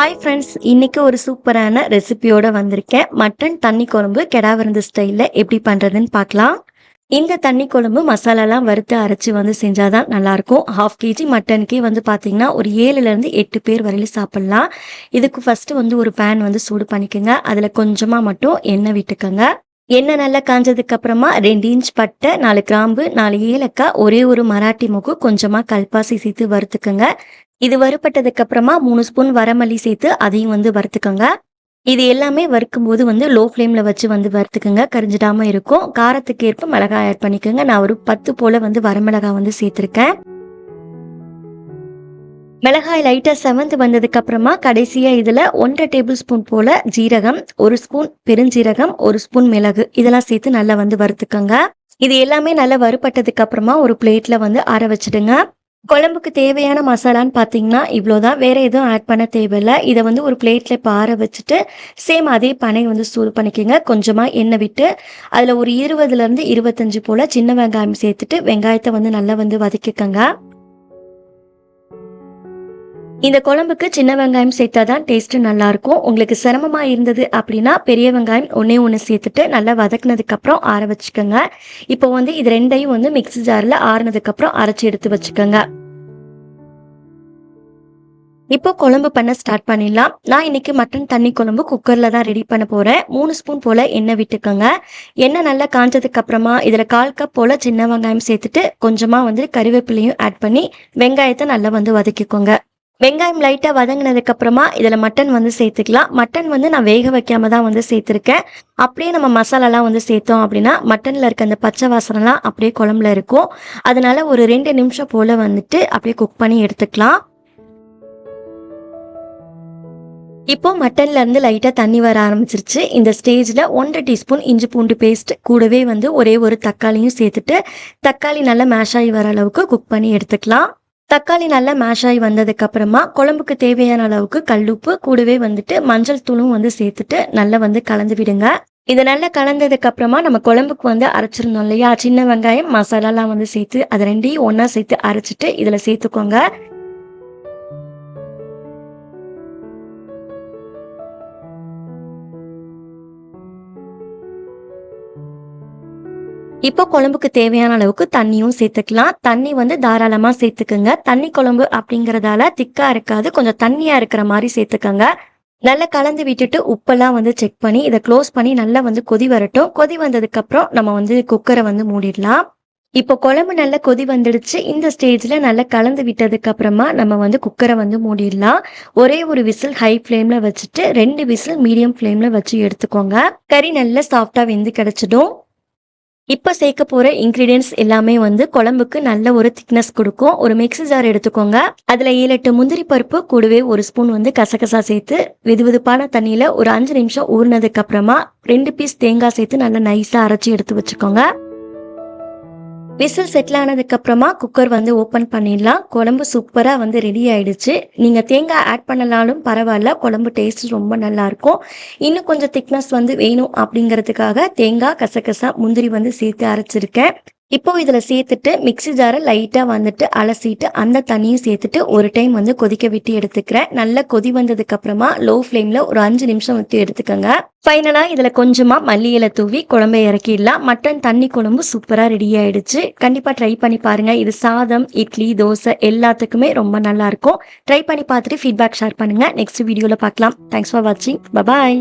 Hi friends இன்னைக்கு ஒரு சூப்பரான ரெசிபியோடு வந்திருக்கேன். மட்டன் தண்ணி குழம்பு கெடா விருந்து ஸ்டைலில் எப்படி பண்ணுறதுன்னு பார்க்கலாம். இந்த தண்ணி குழம்பு மசாலாலாம் வறுத்து அரைச்சி வந்து செஞ்சாதான் நல்லாயிருக்கும். ஹாஃப் கேஜி மட்டனுக்கே வந்து பார்த்தீங்கன்னா ஒரு ஏழுலேருந்து எட்டு பேர் வரையிலும் சாப்பிட்லாம். இதுக்கு ஃபஸ்ட்டு வந்து ஒரு பேன் வந்து சூடு பண்ணிக்கோங்க. அதில் கொஞ்சமாக மட்டும் எண்ணெய் விட்டுக்கோங்க. எண்ணெய் நல்லா காஞ்சதுக்கு அப்புறமா ரெண்டு இன்ச் பட்டை நாலு கிராம்பு நாலு ஏலக்காய் ஒரே ஒரு மராட்டி முகு கொஞ்சமாக கல்பாசி சேர்த்து வறுத்துக்கோங்க. இது வறுப்பட்டதுக்கு அப்புறமா மூணு ஸ்பூன் வரமல்லி சேர்த்து அதையும் வந்து வறுத்துக்கோங்க. இது எல்லாமே வறுக்கும் போது வந்து லோ ஃப்ளேமில் வச்சு வந்து வறுத்துக்கோங்க. கரிஞ்சிடாமல் இருக்கும். காரத்துக்கு ஏற்ப மிளகாய் ஆட் பண்ணிக்கோங்க. நான் ஒரு பத்து போல வந்து வரமிளகாய் வந்து சேர்த்துருக்கேன். மிளகாய் லைட்டாக செவந்து வந்ததுக்கு அப்புறமா கடைசியாக இதில் ஒன்றரை டேபிள் ஸ்பூன் போல் ஜீரகம் ஒரு ஸ்பூன் பெருஞ்சீரகம் ஒரு ஸ்பூன் மிளகு. இதெல்லாம் சேர்த்து நல்லா வந்து வறுத்துக்கோங்க. இது எல்லாமே நல்லா வறுபட்டதுக்கு அப்புறமா ஒரு பிளேட்டில் வந்து ஆற வச்சுடுங்க. குழம்புக்கு தேவையான மசாலான்னு பார்த்தீங்கன்னா இவ்வளோதான் வேற எதுவும் ஆட் பண்ண தேவையில்லை. இதை வந்து ஒரு பிளேட்ல இப்போ ஆற வச்சுட்டு சேம் அதே பனை வந்து சூடு பண்ணிக்கோங்க. கொஞ்சமாக எண்ணெய் விட்டு அதில் ஒரு இருபதுலேருந்து இருபத்தஞ்சு போல் சின்ன வெங்காயம் சேர்த்துட்டு வெங்காயத்தை வந்து நல்லா வந்து வதக்கிக்கோங்க. இந்த குழம்புக்கு சின்ன வெங்காயம் சேர்த்தா தான் டேஸ்ட்டு நல்லாயிருக்கும். உங்களுக்கு சிரமமாக இருந்தது அப்படின்னா பெரிய வெங்காயம் ஒன்றே ஒன்று சேர்த்துட்டு நல்லா வதக்குனதுக்கப்புறம் ஆற வச்சுக்கோங்க. இப்போ வந்து இது ரெண்டையும் வந்து மிக்ஸி ஜாரில் ஆறுனதுக்கப்புறம் அரைச்சி எடுத்து வச்சுக்கோங்க. இப்போ குழம்பு பண்ண ஸ்டார்ட் பண்ணிடலாம். நான் இன்னைக்கு மட்டன் தண்ணி குழம்பு குக்கரில் தான் ரெடி பண்ண போகிறேன் மூணு ஸ்பூன் போல் எண்ணெய் விட்டுக்கோங்க. எண்ணெய் நல்லா காஞ்சதுக்கு அப்புறமா இதில் கால் கப் போல் சின்ன வெங்காயம் சேர்த்துட்டு கொஞ்சமாக வந்து கறிவேப்பிலையும் ஆட் பண்ணி வெங்காயத்தை நல்லா வந்து வதக்கிக்கோங்க. வெங்காயம் லைட்டாக வதங்கினதுக்கு அப்புறமா இதில் மட்டன் வந்து சேர்த்துக்கலாம். மட்டன் வந்து நான் வேக வைக்காம தான் வந்து சேர்த்துருக்கேன். அப்படியே நம்ம மசாலாலாம் வந்து சேர்த்தோம் அப்படின்னா மட்டனில் இருக்க அந்த பச்சை வாசனைலாம் அப்படியே குழம்புல இருக்கும். அதனால ஒரு ரெண்டு நிமிஷம் போல் வந்துட்டு அப்படியே குக் பண்ணி எடுத்துக்கலாம். இப்போ மட்டன்ல இருந்து லைட்டா தண்ணி வர ஆரம்பிச்சிருச்சு. இந்த ஸ்டேஜ்ல ஒன்றரை டீஸ்பூன் இஞ்சி பூண்டு பேஸ்ட் கூடவே வந்து ஒரே ஒரு தக்காளியும் சேர்த்துட்டு தக்காளி நல்லா மேஷ் ஆகி வர அளவுக்கு குக் பண்ணி எடுத்துக்கலாம். தக்காளி நல்லா மேஷ் ஆகி வந்ததுக்கு அப்புறமா குழம்புக்கு தேவையான அளவுக்கு கல்லுப்பு கூடவே வந்துட்டு மஞ்சள் தூளும் வந்து சேர்த்துட்டு நல்லா வந்து கலந்து விடுங்க. இது நல்லா கலந்ததுக்கு அப்புறமா நம்ம குழம்புக்கு வந்து அரைச்சிருந்தோம் இல்லையா? சின்ன வெங்காயம் மசாலாலாம் வந்து சேர்த்து அதை ரெண்டையும் ஒன்றா சேர்த்து அரைச்சிட்டு இதில் சேர்த்துக்கோங்க. இப்போ குழம்புக்கு தேவையான அளவுக்கு தண்ணியும் சேர்த்துக்கலாம். தண்ணி வந்து தாராளமாக சேர்த்துக்குங்க. தண்ணி குழம்பு அப்படிங்கிறதால திக்கா இருக்காது. கொஞ்சம் தண்ணியா இருக்கிற மாதிரி சேர்த்துக்கோங்க. நல்லா கலந்து விட்டுட்டு உப்பெல்லாம் வந்து செக் பண்ணி இதை க்ளோஸ் பண்ணி நல்லா வந்து கொதி வரட்டும். கொதி வந்ததுக்கு அப்புறம் நம்ம வந்து குக்கரை வந்து மூடிடலாம். இப்போ குழம்பு நல்லா கொதி வந்துடுச்சு. இந்த ஸ்டேஜில் நல்லா கலந்து விட்டதுக்கு அப்புறமா நம்ம வந்து குக்கரை வந்து மூடிடலாம். ஒரே ஒரு விசில் ஹை ஃப்ளேமில் வச்சுட்டு ரெண்டு விசில் மீடியம் ஃப்ளேமில் வச்சு எடுத்துக்கோங்க. கறி நல்லா சாஃப்டாக வெந்து கிடச்சிடும். இப்போ சேர்க்க போகிற இன்க்ரீடியன்ஸ் எல்லாமே வந்து குழம்புக்கு நல்ல ஒரு திக்னஸ் கொடுக்கும். ஒரு மிக்சி ஜார் எடுத்துக்கோங்க. அதில் ஏழு எட்டு முந்திரி பருப்பு கூடவே ஒரு ஸ்பூன் வந்து கசகசா சேர்த்து வெது வெதுப்பான தண்ணியில் ஒரு அஞ்சு நிமிஷம் ஊறினதுக்கு அப்புறமா ரெண்டு பீஸ் தேங்காய் சேர்த்து நல்லா நைஸாக அரைச்சி எடுத்து வச்சுக்கோங்க. விசில் செட்டில் ஆனதுக்கு அப்புறமா குக்கர் வந்து ஓப்பன் பண்ணிடலாம். குழம்பு சூப்பராக வந்து ரெடி ஆயிடுச்சு. நீங்கள் தேங்காய் ஆட் பண்ணலாலும் பரவாயில்ல. குழம்பு டேஸ்ட் ரொம்ப நல்லாயிருக்கும் இன்னும் கொஞ்சம் திக்னஸ் வந்து வேணும் அப்படிங்கிறதுக்காக தேங்காய் கசகசா முந்திரி வந்து சேர்த்து அரைச்சிருக்கேன். இப்போ இதில் சேர்த்துட்டு மிக்சி ஜாரை லைட்டாக வந்துட்டு அலசிட்டு அந்த தண்ணியும் சேர்த்துட்டு ஒரு டைம் வந்து கொதிக்க விட்டு எடுத்துக்கிறேன். நல்லா கொதி வந்ததுக்கு அப்புறமா லோ ஃப்ளேமில் ஒரு அஞ்சு நிமிஷம் ஊற்றி எடுத்துக்கோங்க. ஃபைனலாக இதில் கொஞ்சமாக மல்லி இலை தூவி குழம்பை இறக்கிடலாம். மட்டன் தண்ணி குழம்பு சூப்பராக ரெடி ஆயிடுச்சு. கண்டிப்பாக ட்ரை பண்ணி பாருங்கள் இது சாதம் இட்லி தோசை எல்லாத்துக்குமே ரொம்ப நல்லா இருக்கும். ட்ரை பண்ணி பார்த்துட்டு ஃபீட்பேக் ஷேர் பண்ணுங்கள் நெக்ஸ்ட் வீடியோவில் பார்க்கலாம். தேங்க்ஸ் ஃபார் வாட்சிங் பபாய்